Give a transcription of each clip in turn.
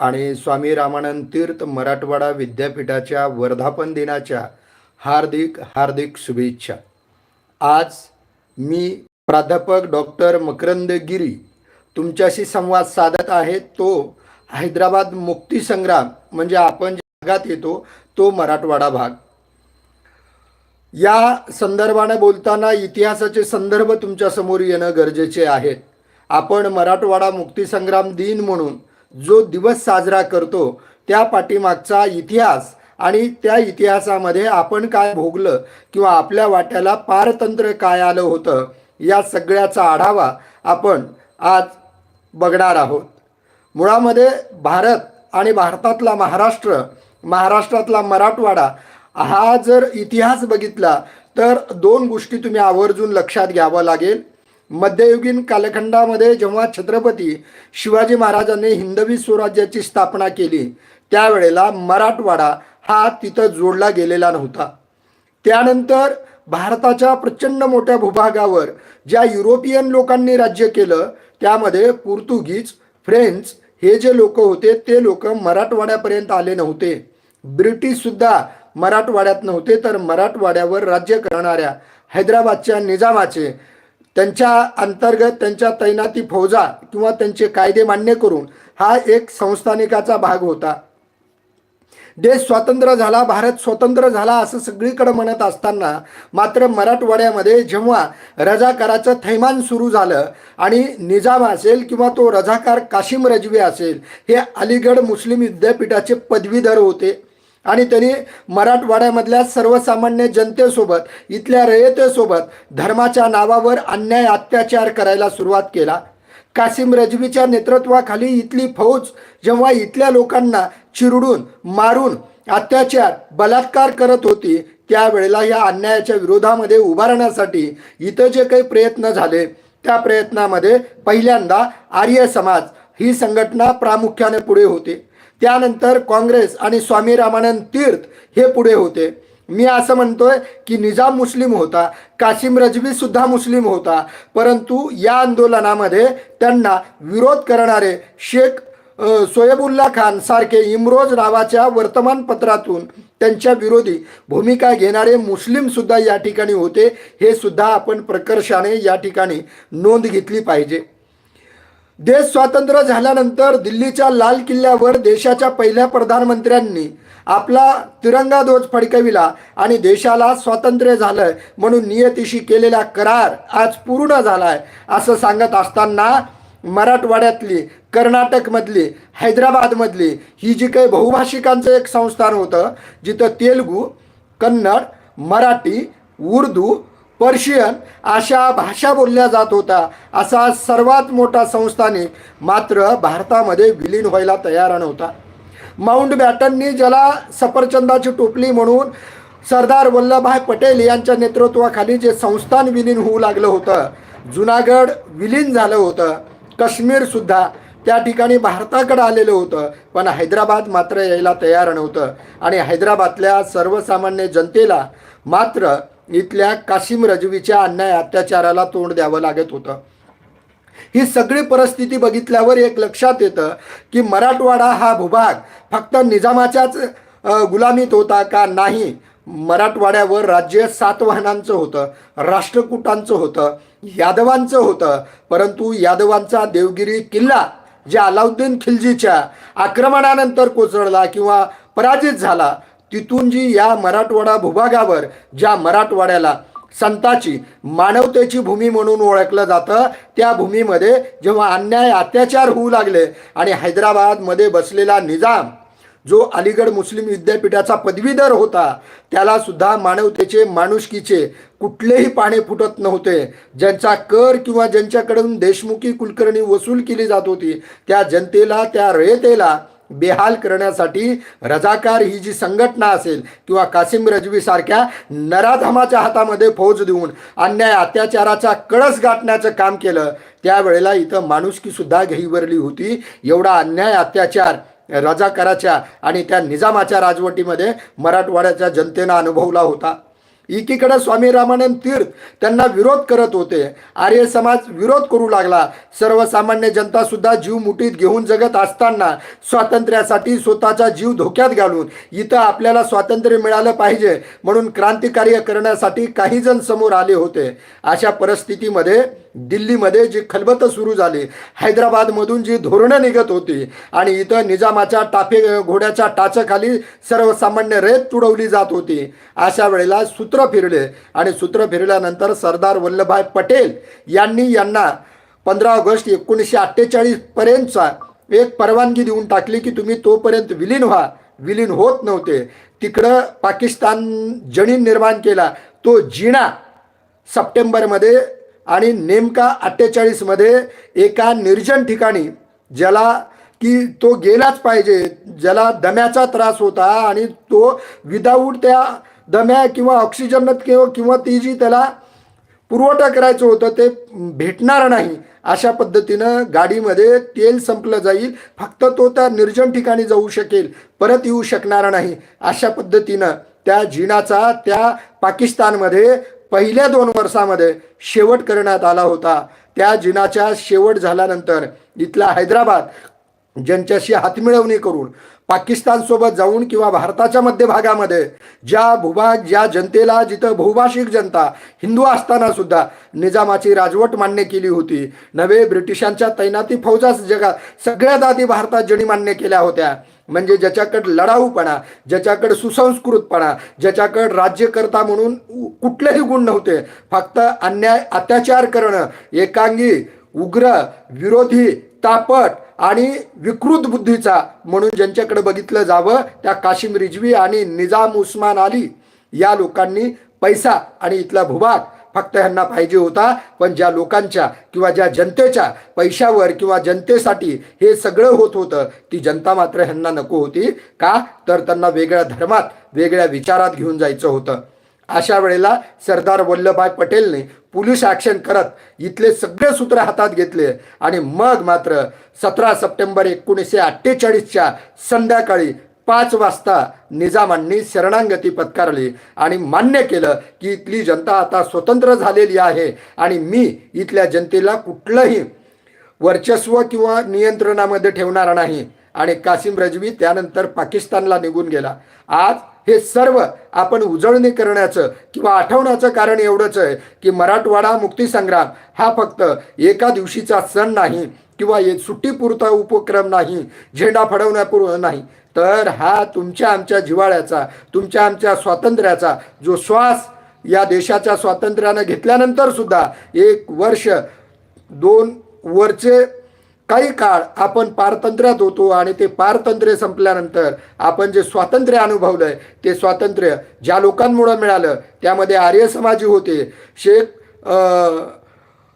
आणि स्वामी रामानंद तीर्थ मराठवाडा विद्यापीठाच्या वर्धापन दिनाच्या हार्दिक हार्दिक शुभेच्छा. आज मी प्राध्यापक डॉक्टर मकरंद गिरी तुमच्याशी संवाद साधत आहे. तो हैदराबाद मुक्ती संग्राम म्हणजे आपण जगात भागात येतो तो मराठवाडा भाग. या संदर्भाने बोलताना इतिहासाचे संदर्भ तुमच्यासमोर येणं गरजेचे आहेत आपण मराठवाडा मुक्तीसंग्राम दिन म्हणून जो दिवस साजरा करतो त्या पाठीमागचा इतिहास आणि त्या इतिहासामध्ये आपण काय भोगलं किंवा आपल्या वाट्याला पारतंत्र काय आलं होतं या सगळ्याचा आढावा आपण आज बघणार आहोत. मुळामध्ये भारत आणि भारतातला महाराष्ट्र महाराष्ट्रातला मराठवाडा हा जर इतिहास बघितला तर दोन गोष्टी तुम्ही आवर्जून लक्षात घ्यावं लागेल. मध्ययुगीन कालखंडामध्ये जेव्हा छत्रपती शिवाजी महाराजांनी हिंदवी स्वराज्याची स्थापना केली त्यावेळेला मराठवाडा हा तिथं जोडला गेलेला नव्हता. त्यानंतर भारताच्या प्रचंड मोठ्या भूभागावर ज्या युरोपियन लोकांनी राज्य केलं त्यामध्ये पोर्तुगीज फ्रेंच हे जे लोक होते ते लोक मराठवाड्यापर्यंत आले नव्हते. ब्रिटिशसुद्धा मराठवाड्यात नव्हते तर मराठवाड्यावर राज्य करणाऱ्या हैदराबादच्या निजामाचे त्यांच्या अंतर्गत त्यांच्या तैनाती फौजा किंवा त्यांचे कायदे मान्य करून हा एक संस्थानिकाचा भाग होता. देश स्वतंत्र झाला भारत स्वतंत्र झाला असं सगळीकडे म्हणत असताना मात्र मराठवाड्यामध्ये जेव्हा रजाकाराचं थैमान सुरू झालं आणि निजाम असेल किंवा तो रजाकार काशिम रजवी असेल हे अलीगड मुस्लिम विद्यापीठाचे पदवीधर होते. आणि त्यांनी मराठवाड्यामधल्या सर्वसामान्य जनतेसोबत इथल्या रयतेसोबत धर्माच्या नावावर अन्याय अत्याचार करायला सुरुवात केला. कासिम रजवीच्या नेतृत्वाखाली इथली फौज जेव्हा इथल्या लोकांना चिरडून मारून अत्याचार बलात्कार करत होती त्यावेळेला या अन्यायाच्या विरोधामध्ये उभारण्यासाठी इथं जे काही प्रयत्न झाले त्या प्रयत्नामध्ये पहिल्यांदा आर्य समाज ही संघटना प्रामुख्याने पुढे होते. त्यानंतर काँग्रेस आणि स्वामी रामानंद तीर्थ हे पुढे होते. मी असं म्हणतोय की निजाम मुस्लिम होता कासिम रजवी सुद्धा मुस्लिम होता परंतु या आंदोलनामध्ये त्यांना विरोध करणारे शेख सोयबुल्ला खान सारखे इम्रोज नावाच्या वर्तमानपत्रातून त्यांच्या विरोधी भूमिका घेणारे मुस्लिम सुद्धा या ठिकाणी होते हे सुद्धा आपण प्रकर्षाने या ठिकाणी नोंद घेतली पाहिजे. देश स्वातंत्र्य झाल्यानंतर दिल्लीच्या लाल किल्ल्यावर देशाच्या पहिल्या प्रधानमंत्र्यांनी आपला तिरंगा ध्वज फडकविला आणि देशाला स्वातंत्र्य झालं म्हणून नियतीशी केलेला करार आज पूर्ण झाला आहे असं सांगत असताना मराठवाड्यातली कर्नाटकमधली हैदराबादमधली ही जी काही बहुभाषिकांचं एक संस्थान होतं जिथं तेलगू कन्नड मराठी उर्दू पर्शियन अशा भाषा बोलल्या जात होता असा सर्वात मोठा संस्थानिक मात्र भारतामध्ये विलीन व्हायला तयार नव्हता. माउंट बॅटननी ज्याला सफरचंदाची टोपली म्हणून सरदार वल्लभभाई पटेल यांच्या नेतृत्वाखाली जे संस्थान विलीन होऊ लागलं होतं जुनागड विलीन झालं होतं. काश्मीरसुद्धा त्या ठिकाणी भारताकडे आलेलं होतं पण हैदराबाद मात्र यायला तयार नव्हतं. आणि हैदराबादल्या सर्वसामान्य जनतेला मात्र इथल्या कासिम रजवीच्या अन्याय अत्याचाराला तोंड द्यावं लागत होतं. ही सगळी परिस्थिती बघितल्यावर एक लक्षात येतं की मराठवाडा हा भूभाग फक्त निजामाच्याच गुलामीत होता का नाही? मराठवाड्यावर राज्य सातवाहनांचं होतं राष्ट्रकूटांचं होतं यादवांचं होतं. परंतु यादवांचा देवगिरी किल्ला ज्या अलाउद्दीन खिलजीच्या आक्रमणानंतर कोसळला किंवा पराजित झाला तिथून जी या मराठवाडा भूभागावर ज्या मराठवाड्याला संताची मानवतेची भूमी म्हणून ओळखलं जातं त्या भूमीमध्ये जेव्हा अन्याय अत्याचार होऊ लागले आणि हैदराबादमध्ये बसलेला निजाम जो अलीगड मुस्लिम विद्यापीठाचा पदवीधर होता त्याला सुद्धा मानवतेचे माणुसकीचे कुठलेही पाणी फुटत नव्हते. ज्यांचा कर किंवा ज्यांच्याकडून देशमुखी कुलकर्णी वसूल केली जात होती त्या जनतेला त्या रयतेला बेहाल करण्यासाठी रजाकार ही जी संघटना असेल किंवा कासिम रजवीसारख्या नराधमाच्या हातामध्ये फौज देऊन अन्याय अत्याचाराचा कळस गाठण्याचं काम केलं त्यावेळेला इथं माणुसकीसुद्धा घेईवरली होती. एवढा अन्याय अत्याचार रजाकाराच्या आणि त्या निजामाच्या राजवटीमध्ये मराठवाड्याच्या जनतेनं अनुभवला होता. एकीकडे स्वामी रामानंद तीर्थ त्यांना विरोध करत होते. आर्य समाज विरोध करू लागला. सर्वसामान्य जनता सुद्धा जीव मुठीत घेऊन जगत असताना स्वातंत्र्यासाठी स्वतःचा जीव धोक्यात घालून इथं आपल्याला स्वातंत्र्य मिळालं पाहिजे म्हणून क्रांतिकार्य करण्यासाठी काही जण समोर आले होते. अशा परिस्थितीमध्ये दिल्लीमध्ये जी खलबत सुरू झाली हैदराबादमधून जी धोरणं निघत होती आणि इथं निजामाच्या टाफे घोड्याच्या टाचाखाली सर्वसामान्य रेत तुडवली जात होती अशा वेळेला सूत्र फिरले आणि सूत्र फिरल्यानंतर सरदार वल्लभभाई पटेल यांनी यांना पंधरा ऑगस्ट एकोणीसशे अठ्ठेचाळीसपर्यंतचा एक परवानगी देऊन टाकली की तुम्ही तोपर्यंत विलीन व्हा. विलीन होत नव्हते. तिकडं पाकिस्तान जणीन निर्माण केला. तो जिणा सप्टेंबरमध्ये आणि नेमका अठ्ठेचाळीसमध्ये एका निर्जन ठिकाणी ज्याला की तो गेलाच पाहिजे ज्याला दम्याचा त्रास होता आणि तो विदाऊट त्या दम्या किंवा ऑक्सिजन किंवा किंवा ती जी त्याला पुरवठा करायचं होतं ते भेटणार नाही. अशा पद्धतीनं गाडीमध्ये तेल संपलं जाईल. फक्त तो त्या निर्जन ठिकाणी जाऊ शकेल परत येऊ शकणार नाही. अशा पद्धतीनं त्या जिनाचा त्या पाकिस्तानमध्ये पहिल्या दोन वर्षामध्ये शेवट करण्यात आला होता. त्या जिनाच्या शेवट झाल्यानंतर इथला हैदराबाद ज्यांच्याशी हातमिळवणी करून पाकिस्तानसोबत जाऊन किंवा भारताच्या मध्यभागामध्ये ज्या भूभाग ज्या जनतेला जिथं बहुभाषिक जनता हिंदू असताना सुद्धा निजामाची राजवट मान्य केली होती. नवे ब्रिटिशांच्या तैनाती फौजा जगात सगळ्यात आधी भारतात जणी मान्य केल्या होत्या. म्हणजे ज्याच्याकडं लढाऊपणा ज्याच्याकडं सुसंस्कृतपणा ज्याच्याकडं राज्यकर्ता म्हणून कुठलेही गुण नव्हते. फक्त अन्याय अत्याचार करणं एकांगी उग्र विरोधी तापट आणि विकृत बुद्धीचा म्हणून ज्यांच्याकडे बघितलं जावं त्या काशिम रिजवी आणि निजाम उस्मान अली या लोकांनी पैसा आणि इथला भूभाग फक्त ह्यांना पाहिजे होता पण ज्या लोकांच्या किंवा ज्या जनतेच्या पैशावर किंवा जनतेसाठी हे सगळं होत होतं ती जनता मात्र ह्यांना नको होती. का? तर त्यांना वेगळ्या धर्मात वेगळ्या विचारात घेऊन जायचं होतं. अशा वेळेला सरदार वल्लभभाई पटेलने पोलीस ॲक्शन करत इथले सगळे सूत्र हातात घेतले आणि मग मात्र सतरा सप्टेंबर एकोणीसशे अठ्ठेचाळीसच्या संध्याकाळी पाच वाजता निजामांनी शरणांगती पत्कारली आणि मान्य केलं की इथली जनता आता स्वतंत्र झालेली आहे आणि मी इथल्या जनतेला कुठलंही वर्चस्व किंवा नियंत्रणामध्ये ठेवणार नाही. आणि कासिम रजवी त्यानंतर पाकिस्तानला निघून गेला. आज हे सर्व आपण उजळणी करण्याचं किंवा आठवण्याचं कारण एवढंच आहे की मराठवाडा मुक्तीसंग्राम हा फक्त एका दिवशीचा सण नाही किंवा सुट्टीपुरता उपक्रम नाही झेंडा फडवण्यापूर्व नाही. तर हा तुमच्या आमच्या जिवाळ्याचा तुमच्या आमच्या स्वातंत्र्याचा जो श्वास या देशाच्या स्वातंत्र्यानं घेतल्यानंतर सुद्धा एक वर्ष दोन वरचे काही काळ आपण पारतंत्र्यात होतो आणि ते पारतंत्र्य संपल्यानंतर आपण जे स्वातंत्र्य अनुभवलंय ते स्वातंत्र्य ज्या लोकांमुळं मिळालं त्यामध्ये आर्य समाजी होते. शेख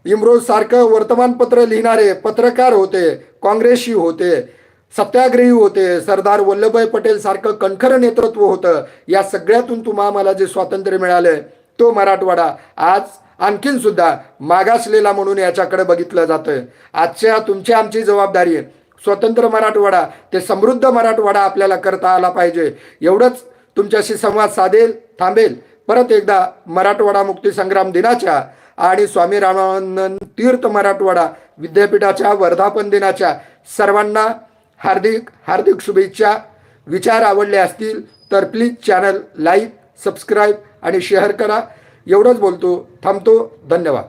इम्रोज सारखं वर्तमानपत्र लिहिणारे पत्रकार होते काँग्रेसशी होते. सत्याग्रही होते. सरदार वल्लभभाई पटेल सारखं कणखर नेतृत्व होतं. या सगळ्यातून तुम्हा मला जे स्वातंत्र्य मिळालंय तो मराठवाडा. आज आणखीन सुद्धा मागासलेला म्हणून याच्याकडे बघितलं जातंय. आजच्या तुमची आमची जबाबदारी आहे. स्वतंत्र मराठवाडा ते समृद्ध मराठवाडा आपल्याला करता आला पाहिजे. एवढंच तुमच्याशी संवाद साधेल थांबेल. परत एकदा मराठवाडा मुक्ती संग्राम दिनाच्या आणि स्वामी रामानंद तीर्थ मराठवाडा विद्यापीठाच्या वर्धापन दिनाच्या सर्वांना हार्दिक हार्दिक शुभेच्छा. विचार आवडले असतील तर प्लीज चॅनल लाईक सबस्क्राईब आणि शेअर करा. एवढंच बोलतो थांबतो धन्यवाद.